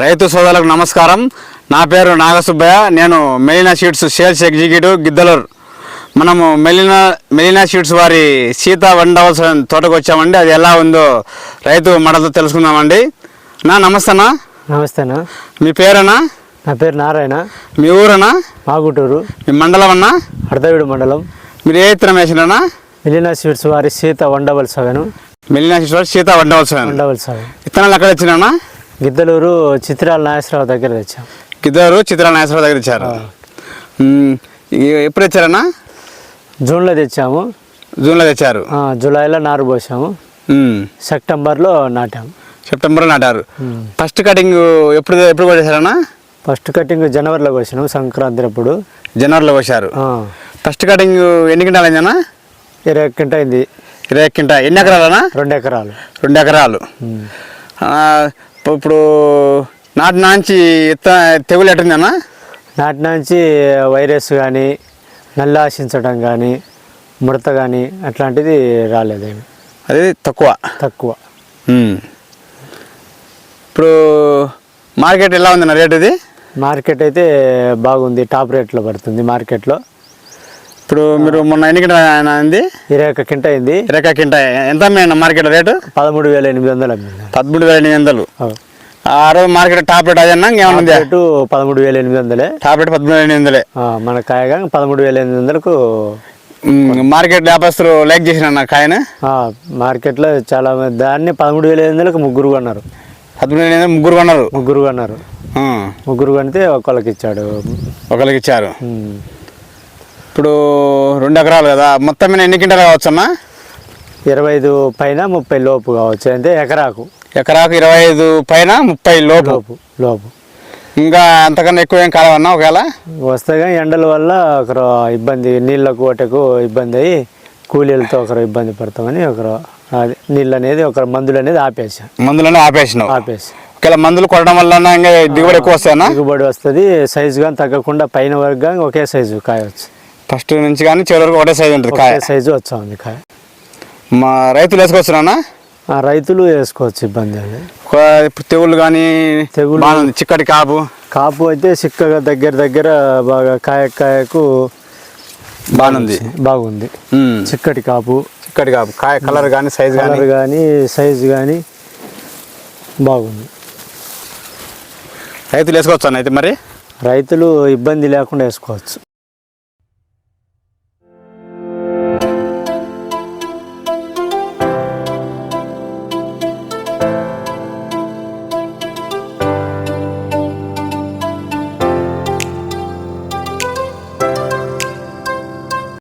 రైతు సోదరులకు నమస్కారం. నా పేరు నాగసుబ్బయ్య. నేను Melina sheets sales executive Giddalur. మనము మెలినా మెలినా షీట్స్ వారి సీత వండవలసిన తోటకు వచ్చామండి. అది ఎలా ఉందో రైతు మడతో తెలుసుకుందామండి. నా నమస్తేనా నమస్తేనా మీ పేరేనా నా పేరు నారాయణ. మీ ఊరనా మాగుటూరు. మీ మండలం అన్నా? అర్ధవీడు మండలం. మీరు ఏ ఇత్తనం వేసినా మిలినా స్వీట్స్ వారి సీత వండవల్ సగను మెలినా షీట్స్ వారి సీత వండవలసిన వండవల్ సగన్ ఇత్తనాలు ఎక్కడ వచ్చినా గిద్దలూరు చిత్రాల నాగేశ్వరరావు దగ్గర తెచ్చాం. గిద్దరు చిత్రాల నాగేశ్వర దగ్గర ఇచ్చారు ఇ- ఎప్పుడు ఇచ్చారన్నా జూన్లో తెచ్చాము. జూన్లో తెచ్చారు. జూలైలో నారు పోసాము. సెప్టెంబర్లో నాటాము సెప్టెంబర్లో నాటారు. ఫస్ట్ కటింగ్ ఎప్పుడు ఎప్పుడు కొట్టేశారన్నా ఫస్ట్ కటింగ్ జనవరిలో కోసినాం సంక్రాంతి అప్పుడు జనవరిలో కోసారు ఫస్ట్ కటింగ్ ఎన్ని క్వింటాలు అయిందన్నా ఇరవై కింట అయింది ఇరవై క్వింటా ఎన్ని ఎకరాలనా రెండు ఎకరాలు. రెండు ఎకరాలు. ఇప్పుడు నాటి నాంచి తెగులు ఎట్టిందన్నా? నాటి నుంచి వైరస్ కానీ నల్ల ఆశించడం కానీ ముడత కానీ అట్లాంటిది రాలేదేమి అది తక్కువ. తక్కువ. ఇప్పుడు మార్కెట్ ఎలా ఉందన్న రేట్ ఇది? మార్కెట్ అయితే బాగుంది టాప్ రేట్లో పడుతుంది మార్కెట్లో. ఇప్పుడు మీరు మొన్న ఎన్ని క్వింటా అయింది ఇరవై ఒక్క కింట అయింది. ఇరవై క్వింటా ఎంత అమ్మాయి మార్కెట్ రేటు? పదమూడు వేల ఎనిమిది వందలు అమ్మింది పదమూడు వేల ఎనిమిది వందలు. ఆ రోజు మార్కెట్ టాప్ రేట్ అదన్నా ఉందా? రేటు పదమూడు వేల ఎనిమిది వందలే. టాప్ రేట్ పదమూడు వేల ఎనిమిది వందలే. మన కాయగా పదమూడు వేల ఎనిమిది వందలకు మార్కెట్ వ్యాపారస్తులు లైక్ చేసిన కాయను? మార్కెట్లో చాలా దాన్ని పదమూడు వేల ఎనిమిది వందలకు ముగ్గురు కొన్నారు. పదమూడు వేల ఎనిమిది ముగ్గురు కొన్నారు? ముగ్గురు కొన్నారు. ముగ్గురు కొనితే ఒకళ్ళకి ఇచ్చాడు. ఒకరికి ఇచ్చారు. ఇప్పుడు రెండు ఎకరాలు కదా మొత్తం మీద ఎన్ని క్వింటాలు కావచ్చు అన్న ఇరవై ఐదు పైన ముప్పై లోపు కావచ్చు అంటే ఎకరాకు. ఎకరాకు ఇరవై ఐదు పైన ముప్పై లోపు. లోపు లోపు. ఇంకా అంతకన్నా ఎక్కువ ఏం కావాలన్నా ఒకవేళ? వస్తే కానీ ఎండల వల్ల ఒకరు ఇబ్బంది నీళ్ళకు ఒకటకు ఇబ్బంది అయ్యి కూలీలతో ఒకరు ఇబ్బంది పడతామని ఒకరు అది నీళ్ళు అనేది ఒకరు మందులు అనేది ఆపేసాం మందులనే ఆపేసినావు. ఆపేసి. ఒకవేళ మందులు కొట్టడం వల్ల ఇంకా దిగుబడి ఎక్కువ వస్తాయన్నా దిగుబడి వస్తుంది సైజు కానీ తగ్గకుండా పైన వరకు కానీ ఒకే సైజు కాయ వచ్చు ఫస్ట్ నుంచి కానీ చివరి వరకు ఒకటే సైజు ఉంటుంది కాయ. సైజు వచ్చా ఉంది కాయ. మా రైతులు వేసుకొచ్చున్నా ఆ రైతులు వేసుకోవచ్చు ఇబ్బంది తెగుళ్ళు కానీ తెగుళ్ళు- చిక్కటి కాపు. కాపు అయితే చిక్కగా దగ్గర దగ్గర బాగా కాయ కాయకు బాగుంది. బాగుంది. చిక్కటి కాపు. చిక్కటి కాపు. కాయ కలర్ కానీ సైజ్ కలర్ కానీ సైజు కానీ బాగుంది. రైతులు వేసుకోవచ్చు అన్న అయితే మరి? రైతులు ఇబ్బంది లేకుండా వేసుకోవచ్చు.